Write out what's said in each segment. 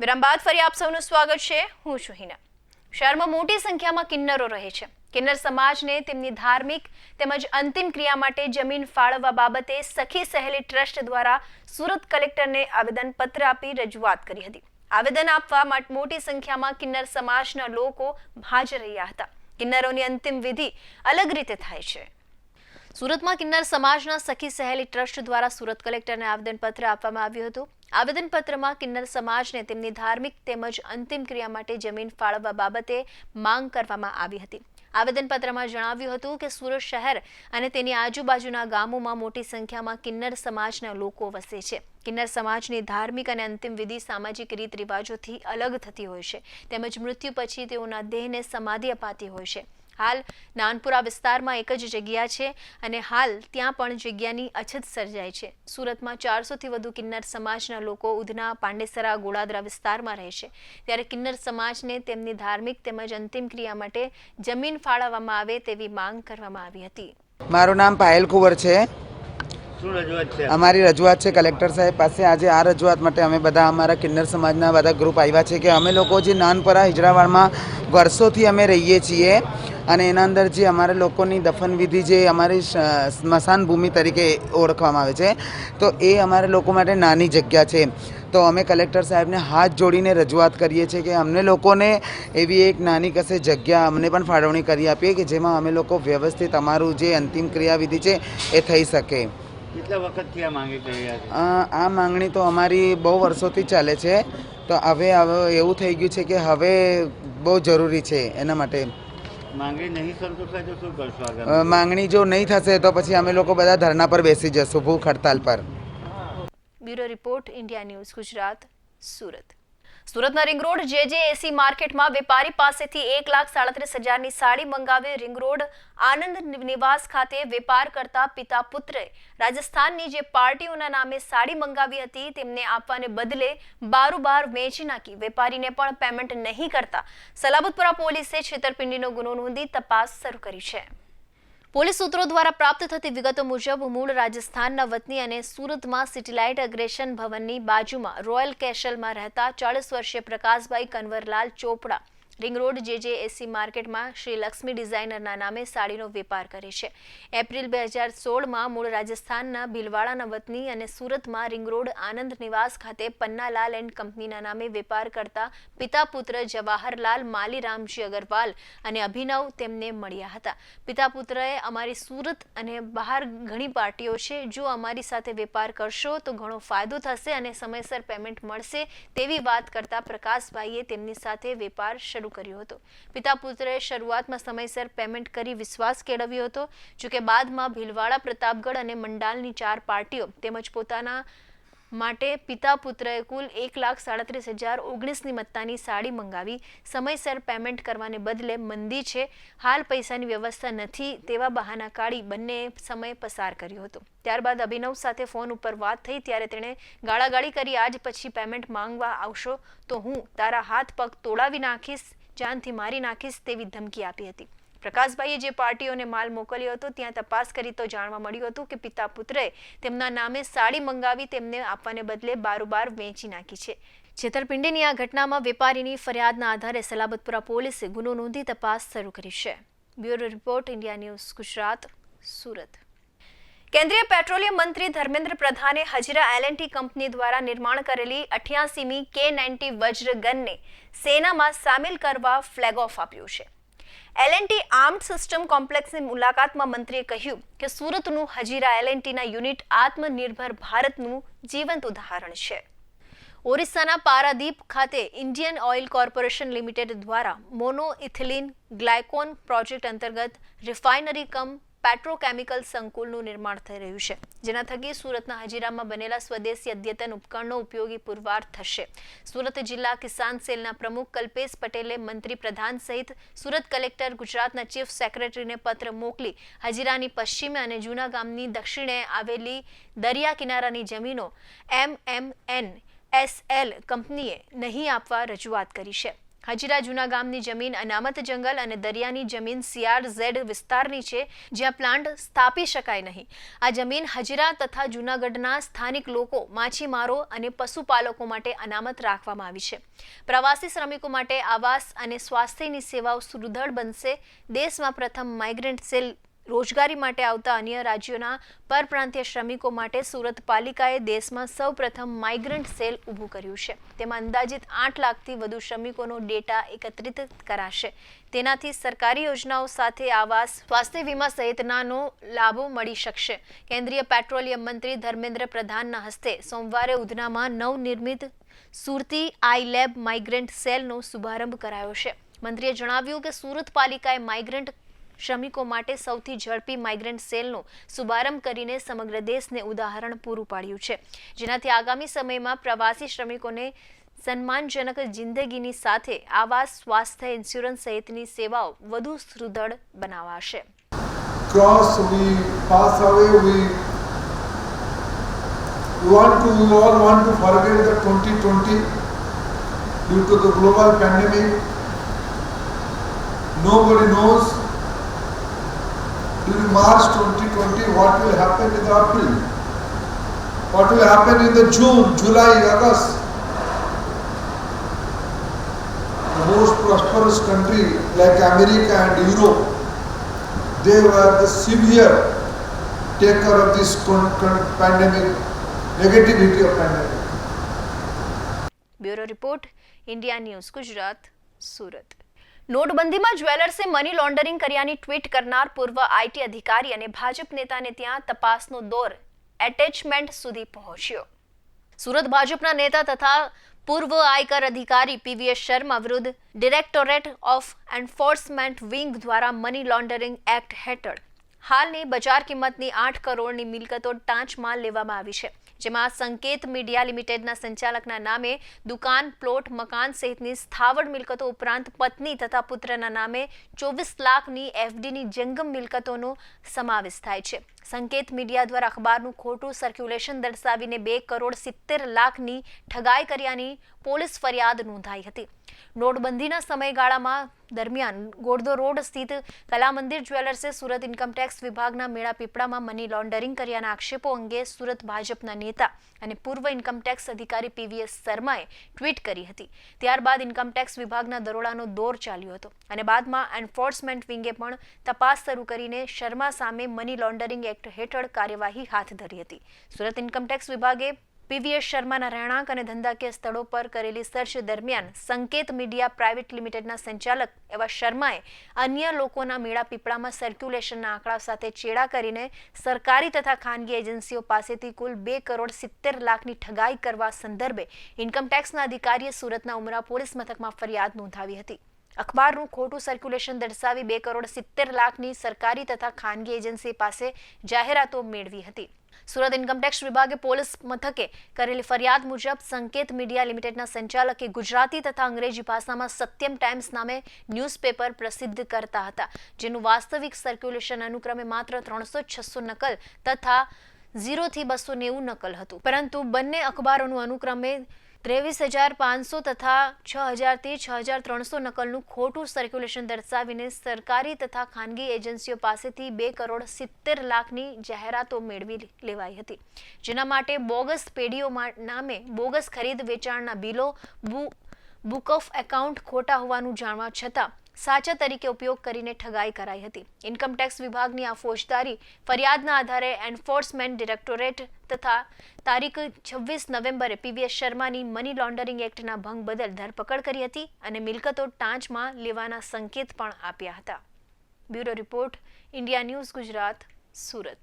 વિરામ બાદ ફરી આપ સૌનું સ્વાગત છે. હું છું હિના. શહેરમાં મોટી સંખ્યામાં કિન્નરો રહે છે. કિન્નર સમાજને તેમની ધાર્મિક તેમજ અંતિમ ક્રિયા માટે જમીન ફાળવવા બાબતે સખી સહેલી ટ્રસ્ટ દ્વારા સુરત કલેક્ટરને આવેદનપત્ર આપી રજૂઆત કરી હતી. આવેદન આપવા માટે મોટી સંખ્યામાં કિન્નર સમાજના લોકો હાજર રહ્યા હતા. કિન્નરોની અંતિમ વિધિ અલગ રીતે થાય છે. સુરતમાં કિન્નર સમાજના સખી સહેલી ટ્રસ્ટ દ્વારા સુરત કલેક્ટરને આવેદનપત્ર આપવામાં આવ્યું હતું. આવેદનપત્રમાં કિન્નર સમાજને તેમની ધાર્મિક તેમજ અંતિમ ક્રિયા માટે જમીન ફાળવવા બાબતે માંગ કરવામાં આવી હતી. આવેદનપત્રમાં જણાવ્યું હતું કે સુરત શહેર અને તેની આજુબાજુના ગામોમાં મોટી સંખ્યામાં કિન્નર સમાજના લોકો વસે છે. કિન્નર સમાજની ધાર્મિક અને અંતિમ વિધિ સામાજિક રીત રિવાજોથી અલગ થતી હોય છે. તેમજ મૃત્યુ પછી તેઓના દેહને સમાધિ અપાતી હોય છે. હાલ નાનપુરા વિસ્તારમાં એક જ જગ્યા છે અને હાલ ત્યાં પણ જગ્યાની અછત સર્જાય છે. સુરતમાં ચારસોથી વધુ કિન્નર સમાજના લોકો ઉધના, પાંડેસરા, ગોળાદરા વિસ્તારમાં રહે છે. ત્યારે કિન્નર સમાજને તેમની ધાર્મિક તેમજ અંતિમ ક્રિયા માટે જમીન ફાળવવામાં આવે તેવી માંગ કરવામાં આવી હતી. મારું નામ પાયલ કુંવર છે. અમારી રજૂઆત છે, કલેક્ટર સાહેબ પાસે. આજે આ રજૂઆત માટે અમે બધા અમારા કિન્નર સમાજના બધા ગ્રુપ આવ્યા છે કે અમે લોકો જે નાનપરા હિજરાવાડમાં વર્ષોથી અમે રહીએ છીએ અને એના અંદર જે અમારા લોકોની દફન વિધિ જે અમારી સ્મશાન ભૂમિ તરીકે ઓળખવામાં આવે છે, તો એ અમારા લોકો માટે નાની જગ્યા છે. તો અમે કલેક્ટર સાહેબને હાથ જોડીને રજૂઆત કરીએ છીએ કે અમને લોકોને એવી એક નાની કશે જગ્યા અમને પણ ફાળવણી કરી આપીએ કે જેમાં અમે લોકો વ્યવસ્થિત અમારું જે અંતિમ ક્રિયાવિધિ છે એ થઈ શકે. કેટલા વખતથી આ માંગી કરી રહ્યા આ માંગણી તો અમારી બહુ વર્ષોથી ચાલે છે. તો હવે હવે એવું થઈ ગયું છે કે હવે બહુ જરૂરી છે એના માટે. માંગણી નહીં સંતોષ તો શું કરશો માંગણી જો નહીં થશે તો પછી અમે લોકો બધા ધરણા પર બેસી જશું ભૂખ હડતાલ પર. Bureau report India news Gujarat Surat. સુરતના રિંગ રોડ જે જે એસી માર્કેટમાં વેપારી પાસેથી એક લાખ સાડત્રીસ હજારની સાડી મંગાવી રિંગ રોડ આનંદ નિવાસ ખાતે વેપાર કરતા પિતા પુત્રે રાજસ્થાનની જે પાર્ટીઓના નામે સાડી મંગાવી હતી, તેમને આપવાને બદલે બારોબાર વેચી નાખી. વેપારીને પણ પેમેન્ટ નહીં કરતા. સલાબતપુરા પોલીસે છેતરપિંડીનો ગુનો નોંધી તપાસ શરૂ કરી છે. પોલીસ સૂત્રો દ્વારા પ્રાપ્ત થતી વિગતો મુજબ મૂળ રાજસ્થાનના વતની અને સુરતમાં સિટીલાઇટ અગ્રેશન ભવનની બાજુમાં રોયલ કેશલમાં રહેતા ચાલીસ વર્ષીય પ્રકાશભાઈ કન્વરલાલ ચોપડા રિંગ રોડ જે જે એસી માર્કેટમાં શ્રી લક્ષ્મી ડિઝાઇનરના નામે સાડીનો વેપાર કરે છે. એપ્રિલ બે હજાર સોળમાં મૂળ રાજસ્થાનના ભીલવાડાના વતની અને સુરતમાં રિંગ રોડ આનંદ નિવાસ ખાતે પન્નાલાલ એન્ડ કંપનીના નામે વેપાર કરતા પિતા પુત્ર જવાહરલાલ માલીરામજી અગરવાલ અને અભિનવ તેમને મળ્યા હતા. પિતા પુત્રએ અમારી સુરત અને બહાર ઘણી પાર્ટીઓ છે, જો અમારી સાથે વેપાર કરશો તો ઘણો ફાયદો થશે અને સમયસર પેમેન્ટ મળશે તેવી વાત કરતા પ્રકાશભાઈએ તેમની સાથે વેપાર શરૂ કર્યો હતો. પિતા પુત્રએ શરૂઆતમાં સમયસર પેમેન્ટ કરી વિશ્વાસ કેળવ્યો હતો, જોકે બાદમાં ભીલવાડા, પ્રતાપગઢ અને મંડાલની ચાર પાર્ટીઓ તેમજ પોતાના માટે પિતા પુત્રએ કુલ એક લાખ સાડત્રીસ હજાર ઓગણીસની મત્તાની સાડી મંગાવી. સમયસર પેમેન્ટ કરવાને બદલે મંદી છે, હાલ પૈસાની વ્યવસ્થા નથી તેવા બહાના કાઢી બંને સમય પસાર કર્યો હતો. ત્યારબાદ અભિનવ સાથે ફોન ઉપર વાત થઈ ત્યારે તેણે ગાળાગાળી કરી, આજ પછી પેમેન્ટ માંગવા આવશો તો હું તારા હાથ પગ તોડાવી નાખીશ જાનથી મારી નાખીશ તેવી ધમકી આપી હતી. પ્રકાશભાઈએ જે પાર્ટીઓને માલ મોકલ્યો હતો, ત્યાં તપાસ કરી તો જાણવા મળ્યું હતું કે પિતા પુત્રએ તેમના નામે સાડી મંગાવી તેમને આપવાને બદલે બારોબાર વેચી નાખી છે. છેતરપિંડીની આ ઘટનામાં વેપારીની ફરિયાદના આધારે સલાબતપુરા પોલીસે ગુનો નોંધી તપાસ શરૂ કરી છે. Bureau report, India news, Gujarat, Surat. કેન્દ્રીય પેટ્રોલિયમ મંત્રી ધર્મેન્દ્ર પ્રધાને Hazira L and T company દ્વારા નિર્માણ કરેલી અઠ્યાસીમી કે નાઇન્ટી વજ્ર ગનને સેનામાં સામેલ કરવા ફ્લેગ ઓફ આપ્યું છે. એલએનટી આર્મ્ડ સિસ્ટમ કોમ્પ્લેક્સની મુલાકાતમાં મંત્રીએ કહ્યું કે સુરતનું હજીરા એલએનટીના યુનિટ આત્મનિર્ભર ભારતનું જીવંત ઉદાહરણ છે. ઓરિસ્સાના પારાદીપ ખાતે ઇન્ડિયન ઓઇલ કોર્પોરેશન લિમિટેડ દ્વારા મોનો ઇથિલિન ગ્લાયકોન પ્રોજેક્ટ અંતર્ગત રિફાઇનરી કમ પેટ્રોકેમિકલ સંકુલનું નિર્માણ થઈ રહ્યું છે, જેના થકી સુરતના હજીરામાં બનેલા સ્વદેશી અદ્યતન ઉપકરણનો ઉપયોગી પુરવાર થશે. સુરત જિલ્લા કિસાન સેલના પ્રમુખ કલ્પેશ પટેલે મંત્રી પ્રધાન સહિત સુરત કલેક્ટર, ગુજરાતના ચીફ સેક્રેટરીને પત્ર મોકલી હજીરાની પશ્ચિમે અને જૂના ગામની દક્ષિણે આવેલી દરિયા કિનારાની જમીનો એમ એમ એન એસએલ કંપનીએ નહીં આપવા રજૂઆત કરી છે. હજીરા જૂના ગામની જમીન અનામત જંગલ અને દરિયાની જમીન સીઆર ઝેડ વિસ્તારની છે, જ્યાં પ્લાન્ટ સ્થાપી શકાય નહીં. આ જમીન હજીરા તથા જૂનાગઢના સ્થાનિક લોકો, માછીમારો અને પશુપાલકો માટે અનામત રાખવામાં આવી છે. પ્રવાસી શ્રમિકો માટે આવાસ અને સ્વાસ્થ્યની સેવાઓ સુદૃઢ બનશે. દેશમાં પ્રથમ માઇગ્રન્ટ સેલ રોજગારી માટે આવતા અન્ય રાજ્યોના પરપ્રાંતીય શ્રમિકો માટે સુરત પાલિકાએ દેશમાં સૌપ્રથમ માઇગ્રન્ટ સેલ ઊભું કર્યું છે. તેમાં અંદાજિત આઠ લાખથી વધુ શ્રમિકોનો ડેટા એકત્રિત કરાશે. તેનાથી સરકારી યોજનાઓ સાથે આવાસ સ્વાસ્થ્ય વીમા સહિતનાનો લાભો મળી શકશે. કેન્દ્રીય પેટ્રોલિયમ મંત્રી ધર્મેન્દ્ર પ્રધાનના હસ્તે સોમવારે ઉધનામાં નવનિર્મિત સુરતી આઈ લેબ માઇગ્રન્ટ સેલનો શુભારંભ કરાયો છે. મંત્રીએ જણાવ્યું કે સુરત પાલિકાએ માઇગ્રન્ટ શ્રમિકો માટે સૌથી ઝડપી માઇગ્રન્ટ સેલનો શુભારંભ કરીને સમગ્ર દેશને ઉદાહરણ પૂરું પાડ્યું છે જેનાથી આગામી સમયમાં પ્રવાસી શ્રમિકોને સન્માનજનક જિંદગીની સાથે આવાસ સ્વાસ્થ્ય ઇન્સ્યોરન્સ સહિતની સેવાઓ વધુ સુદૃઢ બનાવાશે cross, we pass away, we, want to, we all want to forget the 2020 due to the global pandemic. Nobody knows till March 2020, what will happen in April? What will happen in the June, July, August? The most prosperous country like America and Europe, they were the severe taker of this pandemic, negativity of pandemic. Bureau Report, India News, Gujarat, Surat. નોટબંધીમાં જ્વેલર્સે money laundering કર્યાની tweet કરનાર પૂર્વ IT અધિકારી અને ભાજપ નેતાને ત્યાં તપાસનો દોર એટેચમેન્ટ સુધી પહોંચ્યો. સુરત ભાજપના નેતા તથા પૂર્વ આયકર અધિકારી પીવીએસ શર્મા વિરુદ્ધ ડિરેક્ટોરેટ ઓફ એન્ફોર્સમેન્ટ વિંગ દ્વારા મની લોન્ડરિંગ એક્ટ હેઠળ હાલની બજાર કિંમતની આઠ કરોડની મિલકતો ટાંચમાં લેવામાં આવી છે. જેમાં સંકેત મીડિયા લિમિટેડના સંચાલકના નામે દુકાન, પ્લોટ, મકાન સહિતની સ્થાવર મિલકતો ઉપરાંત પત્ની તથા પુત્રના નામે ચોવીસ લાખની એફડીની જંગમ મિલકતોનો સમાવેશ થાય છે. સંકેત મીડિયા દ્વારા અખબારનું ખોટું સર્ક્યુલેશન દર્શાવીને બે કરોડ સિત્તેર લાખની ઠગાઈ કર્યાની પોલીસ ફરિયાદ નોંધાઈ હતી. નોટબંધીના સમયગાળામાં દરમિયાન ગોડદો રોડ સ્થિત કલા મંદિર જ્વેલર્સે સુરત ઇન્કમટેક્સ વિભાગના મેળા પીપળામાં મની લોન્ડરિંગ કર્યાના આક્ષેપો અંગે સુરત ભાજપના નેતા અને પૂર્વ ઇન્કમટેક્સ અધિકારી પીવીએસ શર્માએ ટ્વીટ કરી હતી. ત્યારબાદ ઇન્કમટેક્સ વિભાગના દરોડાનો દોર ચાલ્યો હતો અને બાદમાં એન્ફોર્સમેન્ટ વિંગે પણ તપાસ શરૂ કરીને શર્મા સામે મની લોન્ડરિંગ એક્ટ હેઠળ કાર્યવાહી હાથ ધરી હતી. સુરત ઇન્કમટેક્સ વિભાગે પીવીએસ શર્માના રહેણાંક અને ધંધાકીય સ્થળો પર કરેલી સર્ચ દરમિયાન સંકેત મીડિયા પ્રાઇવેટ લિમિટેડના સંચાલક એવા શર્માએ અન્ય લોકોના મેળા પીપળામાં સર્ક્યુલેશનના આંકડા સાથે ચેડા કરીને સરકારી તથા ખાનગી એજન્સીઓ પાસેથી કુલ બે કરોડ સિત્તેર લાખની ઠગાઈ કરવા સંદર્ભે ઇન્કમટેક્સના અધિકારીએ સુરતના ઉમરા પોલીસ મથકમાં ફરિયાદ નોંધાવી હતી. અખબારનું ખોટું સર્ક્યુલેશન દર્શાવી બે કરોડ સિત્તેર લાખની સરકારી તથા ખાનગી એજન્સી પાસે જાહેરાતો મેળવી હતી. સુરત ઇન્કમટેક્સ વિભાગે પોલીસ મથકે કરેલી ફરિયાદ મુજબ સંકેત મીડિયા લિમિટેડના સંચાલકે ગુજરાતી તથા અંગ્રેજી ભાષામાં સત્યમ ટાઈમ્સ નામે ન્યૂઝપેપર પ્રસિદ્ધ કરતા હતા, જેનું વાસ્તવિક સર્ક્યુલેશન અનુક્રમે માત્ર ત્રણસો છસો નકલ તથા ઝીરોથી બસો નેવું નકલ હતું. પરંતુ બંને અખબારોનું અનુક્રમે ત્રેવીસ હજાર પાંચસો તથા છ હજારથી છ હજાર ત્રણસો નકલનું ખોટું સર્ક્યુલેશન દર્શાવીને સરકારી તથા ખાનગી એજન્સીઓ પાસેથી બે કરોડ સિત્તેર લાખની જાહેરાતો મેળવી લેવાઈ હતી. જેના માટે બોગસ પેઢીઓ નામે બોગસ ખરીદ વેચાણના બિલો બુક ઓફ એકાઉન્ટ ખોટા હોવાનું જાણવા છતાં સાચા તરીકે ઉપયોગ કરીને ઠગાઈ કરાઈ હતી. ઇન્કમટેક્સ વિભાગની આ ફોજદારી ફરિયાદના આધારે એન્ફોર્સમેન્ટ ડિરેક્ટોરેટ તથા તારીખ છવ્વીસ નવેમ્બરે પીવીએસ શર્માની મની લોન્ડરિંગ એક્ટના ભંગ બદલ ધરપકડ કરી હતી અને મિલકતો ટાંચમાં લેવાના સંકેત પણ આપ્યા હતા. Bureau report, India news, Gujarat, Surat.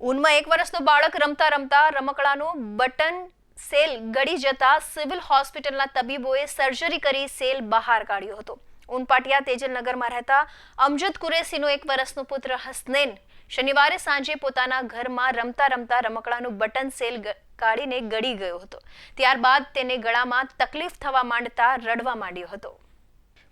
ઊનમાં એક વર્ષનો બાળક રમતા રમતા રમકડાનું બટન સેલ ગળી જતા સિવિલ હોસ્પિટલના તબીબોએ સર્જરી કરી સેલ બહાર કાઢ્યો હતો. ઉનપાટિયા તેજલનગરમાં રહેતા અમજદ કુરેશીનો એક વર્ષનો પુત્ર હસનેન શનિવારે સાંજે પોતાના ઘરમાં રમતા રમતા રમકડાનું બટન સેલ કાઢીને ગળી ગયો હતો. ત્યારબાદ તેને ગળામાં તકલીફ થવા માંડતા રડવા માંડ્યો હતો.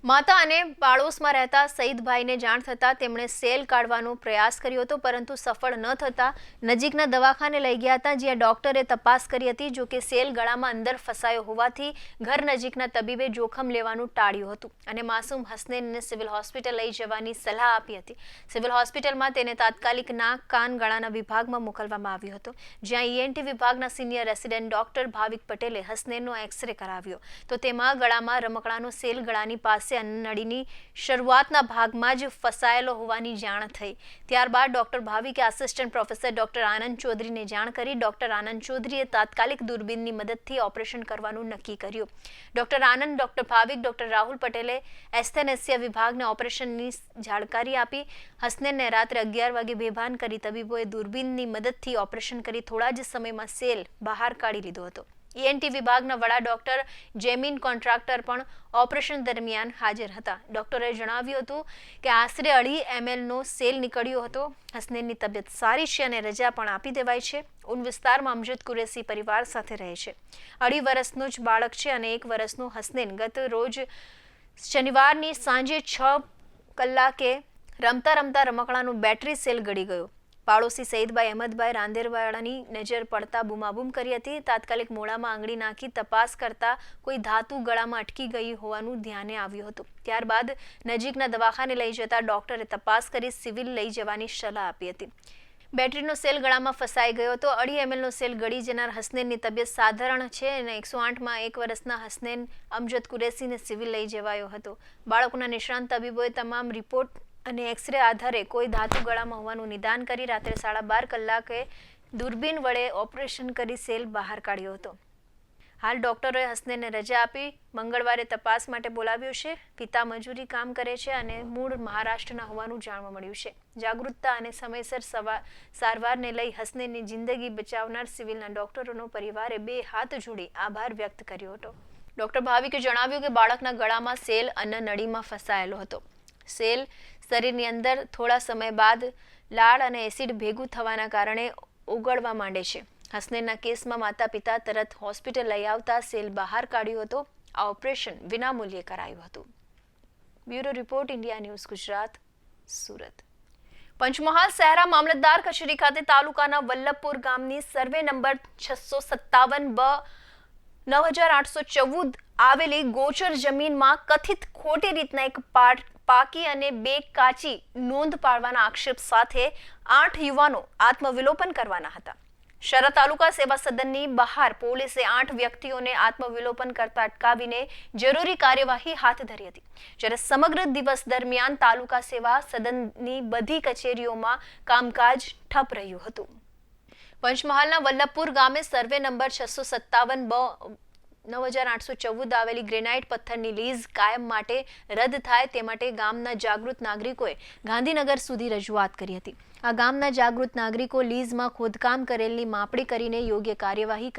માતા અને પાડોશમાં રહેતા સઈદભાઈને જાણ થતાં તેમણે સેલ કાઢવાનો પ્રયાસ કર્યો હતો, પરંતુ સફળ ન થતાં નજીકના દવાખાને લઈ ગયા હતા, જ્યાં ડોક્ટરે તપાસ કરી હતી, જો કે સેલ ગળામાં અંદર ફસાયો હોવાથી ઘર નજીકના તબીબે જોખમ લેવાનું ટાળ્યું હતું અને માસૂમ હસનેનને સિવિલ હોસ્પિટલ લઈ જવાની સલાહ આપી હતી. સિવિલ હોસ્પિટલમાં તેને તાત્કાલિક નાક, કાન, ગળાના વિભાગમાં મોકલવામાં આવ્યો હતો, જ્યાં ઈએનટી વિભાગના સિનિયર રેસિડેન્ટ ડોક્ટર ભાવિક પટેલે હસનેનનો એક્સરે કરાવ્યો. તો તેમાં ગળામાં રમકડાનો સેલ ગળાની પાસે નળીની શરૂઆતના ભાગમાં જ ફસાયેલો હોવાની જાણ થઈ. ત્યારબાદ ડોક્ટર ભાવિકે આસિસ્ટન્ટ પ્રોફેસર ડોક્ટર આનંદ ચૌધરીને જાણ કરી. ડોક્ટર આનંદ ચૌધરીએ તાત્કાલિક દૂરબીનની મદદથી ઓપરેશન કરવાનું નક્કી કર્યું. Doctor Anand, doctor Bhavik, doctor Rahul પટેલે એસ્થેનેસિયા વિભાગને ઓપરેશનની જાણકારી આપી. હસનેનને રાત્રે અગિયાર વાગે બેભાન કરી તબીબોએ દૂરબીનની મદદથી ઓપરેશન કરી થોડા જ સમયમાં સેલ બહાર કાઢી લીધો હતો. ઈએનટી વિભાગના વડા ડોક્ટર જેમિન કોન્ટ્રાક્ટર પણ ઓપરેશન દરમિયાન હાજર હતા. ડોક્ટરે જણાવ્યું હતું કે આશરે અઢી એમએલનો સેલ નીકળ્યો હતો. હસનેનની તબિયત સારી છે અને રજા પણ આપી દેવાય છે. ઉન વિસ્તારમાં અમજદ કુરેશી પરિવાર સાથે રહે છે. અઢી વર્ષનો જ બાળક છે અને એક વર્ષનું હસનેન. ગત રોજ શનિવારની સાંજે છ કલાકે રમતા રમતા રમકડાનું બેટરી સેલ ગળી ગયો. પાડોશી સઈદભાઈ અહેમદભાઈ રાંદેરવાડાની નજર પડતા બૂમાબૂમ કરી હતી. તાત્કાલિક મોડામાં આંગળી નાખી તપાસ કરતા કોઈ ધાતુ ગળામાં અટકી ગઈ હોવાનું ધ્યાને આવ્યું હતું. ત્યારબાદ નજીકના દવાખાને લઈ જતા ડોક્ટરે તપાસ કરી સિવિલ લઈ જવાની સલાહ આપી હતી. બેટરીનો સેલ ગળામાં ફસાઈ ગયો હતો. અઢી એમએલનો સેલ ગળી જનાર હસનેનની તબિયત સાધારણ છે અને એકસો આઠમાં એક વર્ષના હસનેન અમજદ કુરેશીને સિવિલ લઈ જવાયો હતો. બાળકોના નિષ્ણાંત તબીબોએ તમામ રિપોર્ટ અને એક્સરે આધારે કોઈ ધાતુ ગળામાં હોવાનું નિદાન કરી રાત્રે સાડા બાર કલાકે દૂરબીન વડે ઓપરેશન કરી સેલ બહાર કાઢ્યો હતો. હાલ ડોક્ટરોએ હસનેને રજા આપી, મંગળવારે તપાસ માટે બોલાવ્યો છે. પિતા મજૂરી કામ કરે છે અને મૂળ મહારાષ્ટ્રના હોવાનું જાણવા મળ્યું છે. જાગૃતતા અને સમયસર સવા, સારવારને લઈ હસનેની જિંદગી બચાવનાર સિવિલના ડોક્ટરોનો પરિવારે બે હાથ જોડી આભાર વ્યક્ત કર્યો હતો. ડોક્ટર ભાવિકે જણાવ્યું કે બાળકના ગળામાં સેલ અન્ન નળીમાં ફસાયેલો હતો. સેલ શરીરની અંદર થોડા સમય બાદ લાળ અને એસિડ ભેગું થવાના કારણે ઓગળવા માંડે છે. હસનેરના કેસમાં માતા પિતા તરત હોસ્પિટલ લઈ આવતા સેલ બહાર કાઢ્યો હતો. આ ઓપરેશન વિનામૂલ્યે કરાયું હતું. Bureau report, India news, Gujarat, Surat. Panchmahal Shehera મામલતદાર કચેરી ખાતે તાલુકાના વલ્લભપુર ગામની સર્વે નંબર છસો સત્તાવન બ નવ હજાર આઠસો ચૌદ આવેલી ગોચર જમીનમાં કથિત ખોટી રીતના એક પાટ પાકી અને બે કાચી નોંધ પાડવાના આક્ષેપ સાથે આઠ યુવાનો આત્મવિલોપન કરવાના હતા. શરદ તાલુકા સેવા સદનની બહાર પોલીસે આઠ વ્યક્તિઓને આત્મવિલોપન કરતા અટકાવીને જરૂરી કાર્યવાહી હાથ ધરી હતી. જ્યારે સમગ્ર દિવસ દરમિયાન તાલુકા સેવા સદનની બધી કચેરીઓમાં કામકાજ ઠપ રહ્યું હતું. પંચમહાલના વલ્લભપુર ગામે સર્વે નંબર છસો સત્તાવન બ નવ હજાર આઠસો ચૌદ આવેલી ગ્રેનાઇટ પથ્થરની લીઝ કાયમ માટે રદ થાય તે માટે ગામના જાગૃત નાગરિકોએ ગાંધીનગર સુધી રજૂઆત કરી હતી. આ ગામના જાગૃત નાગરિકો લીઝમાં ખોદકામ કરેલની માપણી કરીને યોગ્ય કાર્યવાહી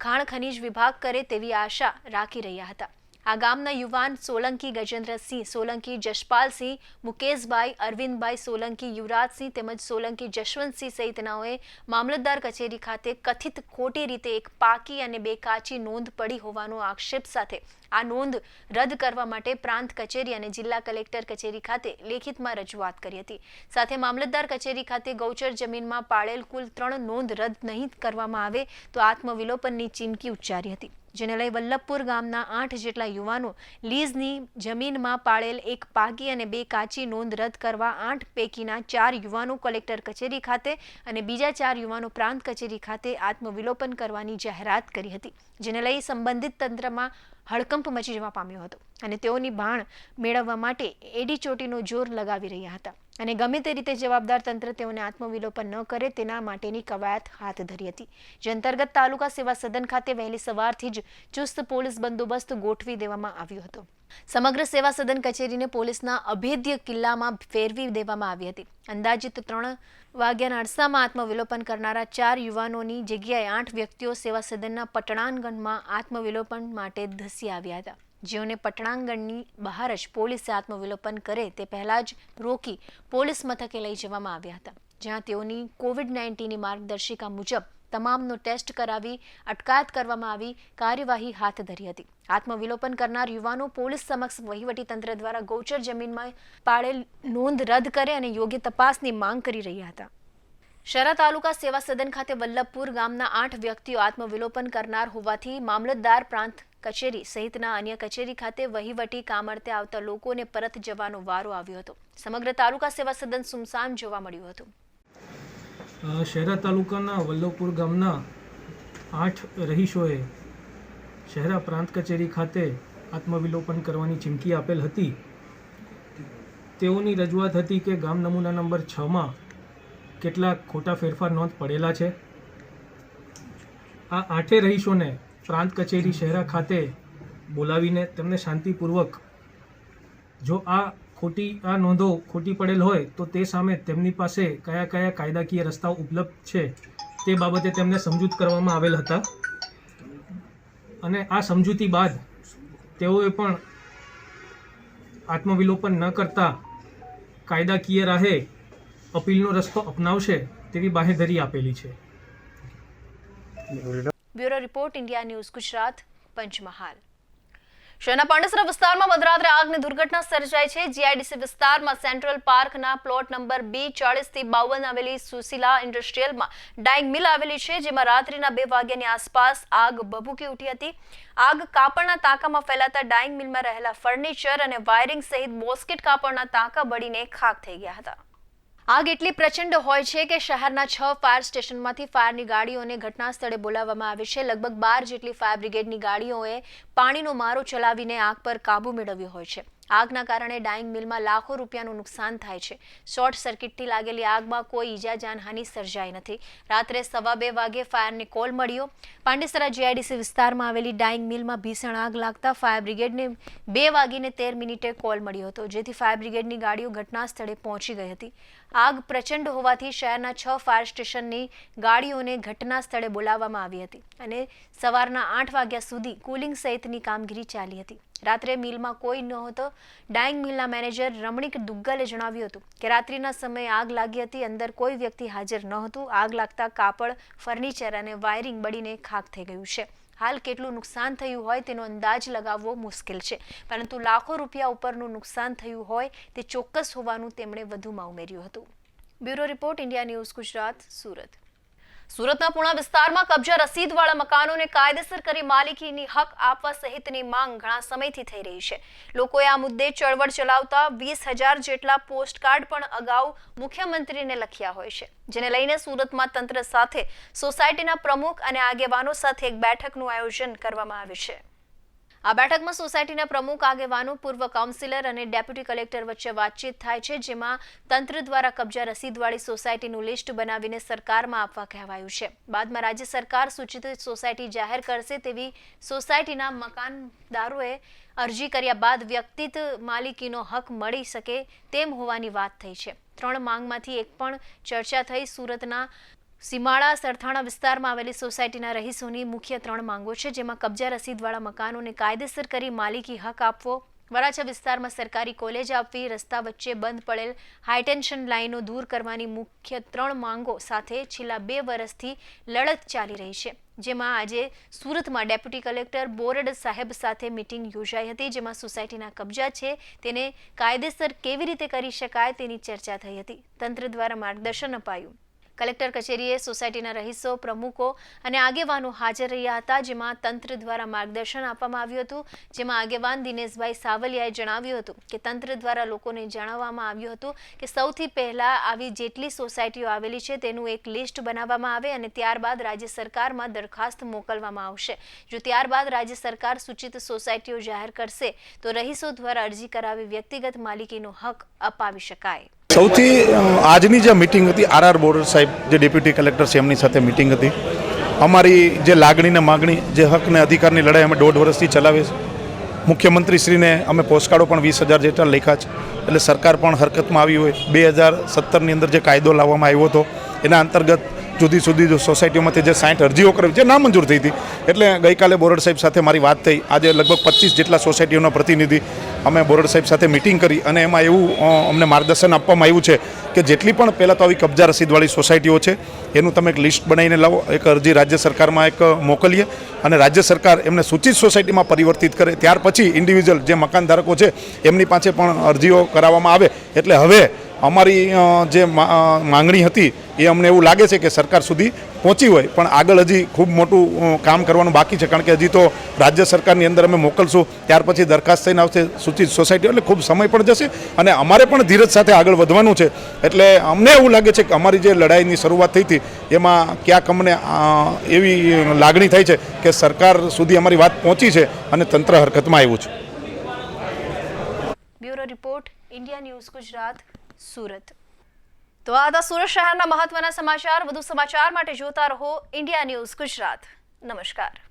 ખાણ ખનીજ વિભાગ કરે તેવી આશા રાખી રહ્યા હતા. આ ગામના યુવાન સોલંકી ગજેન્દ્રસિંહ, સોલંકી જશપાલસિંહ, મુકેશભાઈ, અરવિંદભાઈ સોલંકી, યુવરાજસિંહ તેમજ સોલંકી જશવંતસિંહ સહિતનાઓએ મામલતદાર કચેરી ખાતે કથિત ખોટી રીતે એક પાકી અને બે કાચી નોંધ પડી હોવાનો આક્ષેપ સાથે આ નોંધ રદ કરવા માટે પ્રાંત કચેરી અને જિલ્લા કલેક્ટર કચેરી ખાતે લેખિતમાં રજૂઆત કરી હતી. સાથે મામલતદાર કચેરી ખાતે ગૌચર જમીનમાં પાળેલ કુલ ત્રણ નોંધ રદ નહીં કરવામાં આવે તો આત્મવિલોપનની ચીમકી ઉચ્ચારી હતી. જેને લઈ વલ્લભપુર ગામના આઠ જેટલા યુવાનો લીઝની જમીનમાં પાળેલ એક પાકી અને બે કાચી નોંધ રદ કરવા આઠ પૈકીના ચાર યુવાનો કલેક્ટર કચેરી ખાતે અને બીજા ચાર યુવાનો પ્રાંત કચેરી ખાતે આત્મવિલોપન કરવાની જાહેરાત કરી હતી, જેને લઈ સંબંધિત તંત્રમાં હડકંપ મચી જવા પામ્યો હતો અને તેઓની ભાણ મેળવવા માટે એડી ચોટીનો જોર લગાવી રહ્યા હતા. અને ગમે તે રીતે જવાબદાર તંત્ર તેઓને આત્મવિલોપન ન કરે, તેના માટેની કવાયત હાથ ધરી હતી. જે અંતર્ગત તાલુકા સેવા સદન ખાતે વહેલી સવારથી જ ચુસ્ત પોલીસ બંદોબસ્ત ગોઠવી દેવામાં આવ્યો હતો. સમગ્ર સેવા સદન કચેરીને પોલીસના અભેદ્ય કિલ્લામાં ફેરવી દેવામાં આવી હતી. અંદાજિત ત્રણ વાગ્યાના અરસામાં આત્મવિલોપન કરનારા ચાર યુવાનોની જગ્યાએ આઠ વ્યક્તિઓ સેવા સદનના પટણાંગણમાં આત્મવિલોપન માટે ધસી આવ્યા હતા. જેઓને પટણાંગણની બહાર જ પોલીસે આત્મવિલોપન કરે તે પહેલાં જ રોકી પોલીસ મથકે લઈ જવામાં આવ્યા હતા, જ્યાં તેઓની કોવિડ નાઇન્ટીનની માર્ગદર્શિકા મુજબ તમામનો ટેસ્ટ કરાવી, અટકાયત કરવામાં આવી, કાર્યવાહી હાથ ધરી હતી. આત્મવિલોપન કરનાર યુવાનો પોલીસ સમક્ષ વહીવટીતંત્ર દ્વારા ગૌચર જમીનમાં પાડેલ નોંધ રદ કરે અને યોગ્ય તપાસની માંગ કરી રહ્યા હતા. શરા તાલુકા સેવા સદન ખાતે વલ્લભપુર ગામના આઠ વ્યક્તિઓ આત્મવિલોપન કરનાર હોવાથી મામલતદાર પ્રાંત કચેરી સહિતના અન્ય કચેરી ખાતે વહીવટી કામ આવતા લોકોને પરત જવાનો વારો આવ્યો હતો. સમગ્ર તાલુકા સેવા સદન સુમસામ જોવા મળ્યું હતું. શહેરા તાલુકાના વલ્લભપુર ગામના આઠ રહીશોએ શહેરા પ્રાંત કચેરી ખાતે આત્મવિલોપન કરવાની ચીમકી આપેલ હતી. તેઓની રજૂઆત હતી કે ગામ નમૂના નંબર છમાં કેટલાક ખોટા ફેરફાર નોંધ પડેલા છે. આ આઠે રહીશોને પ્રાંત કચેરી શહેરા ખાતે બોલાવીને તેમને શાંતિપૂર્વક જો આ ખોટી, આ નોંધો ખોટી પડેલ હોય તો તે સામે તેમની પાસે કયા કયા કાયદાકીય રસ્તાઓ ઉપલબ્ધ છે તે બાબતે તેમને સમજૂત કરવામાં આવેલ હતા. અને આ સમજૂતી બાદ તેઓએ પણ આત્મવિલોપન ન કરતા કાયદાકીય રાહે અપીલનો રસ્તો અપનાવશે તેવી બાહેધરી આપેલી છે. Bureau report, India news, Gujarat, Panchmahal. શહેરના પાંડેસરા વિસ્તારમાં મધરાત્રે આગની દુર્ઘટના સર્જાઈ છે. જીઆઈડીસી વિસ્તારમાં સેન્ટ્રલ પાર્કના પ્લોટ નંબર બી ચાળીસથી બાવન આવેલી સુશીલા ઇન્ડસ્ટ્રીયલમાં ડાઇંગ મિલ આવેલી છે, જેમાં રાત્રિના બે વાગ્યાની આસપાસ આગ ભભૂકી ઉઠી હતી. આગ કાપડના તાંકામાં ફેલાતા ડાઇંગ મિલમાં રહેલા ફર્નિચર અને વાયરિંગ સહિત બોસ્કેટ કાપડના તાંકા બળીને ખાક થઈ ગયા હતા. આગ એટલી પ્રચંડ હોય છે કે શહેરના છ ફાયર સ્ટેશનમાંથી ફાયરની ગાડીઓને ઘટના સ્થળે બોલાવવામાં આવે છે. લગભગ બાર જેટલી ફાયર બ્રિગેડની ગાડીઓએ પાણીનો મારો ચલાવીને આગ પર કાબુ મેળવ્યો હોય છે. આગના કારણે ડાઇંગ મિલમાં લાખો રૂપિયાનું નુકસાન થાય છે. શોર્ટ સર્કિટથી લાગેલી આગમાં કોઈ ઈજા જાનહાનિ સર્જાઈ નથી. રાત્રે સવા બે વાગે ફાયરને કોલ મળ્યો. પાંડેસરા જીઆઈડીસી વિસ્તારમાં આવેલી ડાઇંગ મિલમાં ભીષણ આગ લાગતા ફાયર બ્રિગેડને બે વાગીને તેર મિનિટે કોલ મળ્યો હતો, જેથી ફાયર બ્રિગેડની ગાડીઓ ઘટના સ્થળે પહોંચી ગઈ હતી. આગ પ્રચંડ હોવાથી શહેરના છ ફાયર સ્ટેશનની ગાડીઓને ઘટના સ્થળે બોલાવવામાં આવી હતી અને સવારના આઠ વાગ્યા સુધી કુલિંગ સહિતની કામગીરી ચાલી હતી. રાત્રે મિલમાં કોઈ નહોતો ડાઇંગ મિલના મેનેજર રમણીક દુગ્ગલે જણાવ્યું હતું કે રાત્રિના સમયે આગ લાગી હતી, અંદર કોઈ વ્યક્તિ હાજર નહોતું આગ લાગતા કાપડ, ફર્નિચર અને વાયરિંગ બળીને ખાક થઈ ગયું છે. હાલ કેટલું નુકસાન થયું હોય તેનો અંદાજ લગાવવો મુશ્કેલ છે. પરંતુ લાખો રૂપિયા ઉપરનું નુકસાન થયું હોય તે ચોક્કસ હોવાનું તેમણે વધુમાં ઉમેર્યું હતું. Bureau report, India news Gujarat, Surat. સુરતના પુણા વિસ્તારમાં કબજા રસીદવાળા મકાનોને કાયદેસર કરી માલિકીની હક આપવા સહિતની માંગ ઘણા સમયથી થઈ રહી છે. લોકોએ આ મુદ્દે ચળવળ ચલાવતા વીસ હજાર જેટલા પોસ્ટકાર્ડ પણ અગાઉ મુખ્યમંત્રીને લખ્યા હોય છે. જેને લઈને સુરતમાં તંત્ર સાથે, સોસાયટીના પ્રમુખ અને આગેવાનો સાથે એક બેઠકનું આયોજન કરવામાં આવ્યું છે. આ બેઠકમાં સોસાયટીના પ્રમુખ આગેવાનો, પૂર્વ કાઉન્સિલર અને ડેપ્યુટી કલેક્ટર વચ્ચે વાતચીત થાય છે, જેમાં તંત્ર દ્વારા કબજા રસીદવાળી સોસાયટીનું લિસ્ટ બનાવીને સરકારમાં આપવા કહેવાયું છે. બાદમાં રાજ્ય સરકાર સૂચિત સોસાયટી જાહેર કરશે તેવી સોસાયટીના મકાનદારોએ અરજી કર્યા બાદ વ્યક્તિત માલિકીનો હક મળી શકે તેમ હોવાની વાત થઈ છે. ત્રણ માંગમાંથી એક પણ ચર્ચા થઈ સુરતના સીમાડા સરથાણા વિસ્તારમાં આવેલી સોસાયટીના રહીશોની મુખ્ય ત્રણ માંગો છે, જેમાં કબજા રસીદવાળા મકાનોને કાયદેસર કરી માલિકી હક આપવો. વરાછા વિસ્તારમાં સરકારી કોલેજ આપવી, રસ્તા વચ્ચે બંધ પડેલ હાઈટેન્શન લાઈનો દૂર કરવાની મુખ્ય ત્રણ માંગો સાથે છેલ્લા બે વર્ષથી લડત ચાલી રહી છે. જેમાં આજે સુરતમાં ડેપ્યુટી કલેક્ટર બોરડ સાહેબ સાથે મિટિંગ યોજાઈ હતી, જેમાં સોસાયટીના કબજા છે, તેને કાયદેસર કેવી રીતે કરી શકાય તેની ચર્ચા થઈ હતી. તંત્ર દ્વારા માર્ગદર્શન અપાયું. કલેક્ટર કચેરીએ સોસાયટીના રહીશો, પ્રમુખો અને આગેવાનો હાજર રહ્યા હતા, જેમાં તંત્ર દ્વારા માર્ગદર્શન આપવામાં આવ્યું હતું. જેમાં આગેવાન દિનેશભાઈ સાવલિયાએ જણાવ્યું હતું કે તંત્ર દ્વારા લોકોને જણાવવામાં આવ્યું હતું કે સૌથી પહેલા આવી જેટલી સોસાયટીઓ આવેલી છે, તેનું એક લિસ્ટ બનાવવામાં આવે અને ત્યારબાદ રાજ્ય સરકારમાં દરખાસ્ત મોકલવામાં આવશે. જો ત્યારબાદ રાજ્ય સરકાર સૂચિત સોસાયટીઓ જાહેર કરશે, તો રહીશો દ્વારા અરજી કરાવી વ્યક્તિગત માલિકીનો હક અપાવી શકાય. સૌથી આજની જે મિટિંગ હતી આર આર બોર્ડર સાહેબ, જે ડેપ્યુટી કલેક્ટર છે, એમની સાથે મિટિંગ હતી. અમારી જે લાગણી ને માગણી, જે હક ને અધિકારની લડાઈ અમે દોઢ વર્ષથી ચલાવીએ છીએ. મુખ્યમંત્રીશ્રીને અમે પોસ્ટકાર્ડો પણ વીસ હજાર જેટલા લેખા છે. એટલે સરકાર પણ હરકતમાં આવી હોય. બે હજાર સત્તરની અંદર જે કાયદો લાવવામાં આવ્યો હતો, એના અંતર્ગત જુદી જુદી સોસાયટીઓમાંથી જે સાઠ અરજીઓ કરવી જે નામંજૂર થઈ હતી. એટલે ગઈકાલે બોરડ સાહેબ સાથે મારી વાત થઈ. આજે લગભગ પચીસ જેટલા સોસાયટીઓના પ્રતિનિધિ અમે બોરડ સાહેબ સાથે મિટિંગ કરી અને એમાં એવું અમને માર્ગદર્શન આપવામાં આવ્યું છે કે જેટલી પણ પહેલાં તો આવી કબજા રસીદવાળી સોસાયટીઓ છે, એનું તમે એક લિસ્ટ બનાવીને લાવો. એક અરજી રાજ્ય સરકારમાં એક મોકલીએ અને રાજ્ય સરકાર એમને સૂચિત સોસાયટીમાં પરિવર્તિત કરે. ત્યાર પછી ઇન્ડિવિજ્યુઅલ જે મકાન ધારકો છે, એમની પાસે પણ અરજીઓ કરાવવામાં આવે. એટલે હવે અમારી જે માંગણી હતી એ અમને એવું લાગે છે કે સરકાર સુધી પહોંચી હોય, પણ આગળ હજી ખૂબ મોટું કામ કરવાનું બાકી છે, કારણ કે હજી તો રાજ્ય સરકારની અંદર અમે મોકલશું, ત્યાર પછી દરખાસ્ત થઈને આવશે સૂચિત સોસાયટી, એટલે ખૂબ સમય પણ જશે અને અમારે પણ ધીરજ સાથે આગળ વધવાનું છે. એટલે અમને એવું લાગે છે કે અમારી જે લડાઈની શરૂઆત થઈ હતી, એમાં ક્યાંક અમને એવી લાગણી થઈ છે કે સરકાર સુધી અમારી વાત પહોંચી છે અને તંત્ર હરકતમાં આવ્યું છે. Bureau report, India news Gujarat, Surat. તો આ હતા સુરત શહેરના મહત્વના સમાચાર. વધુ સમાચાર માટે જોતા રહો ઇન્ડિયા ન્યૂઝ ગુજરાત. નમસ્કાર.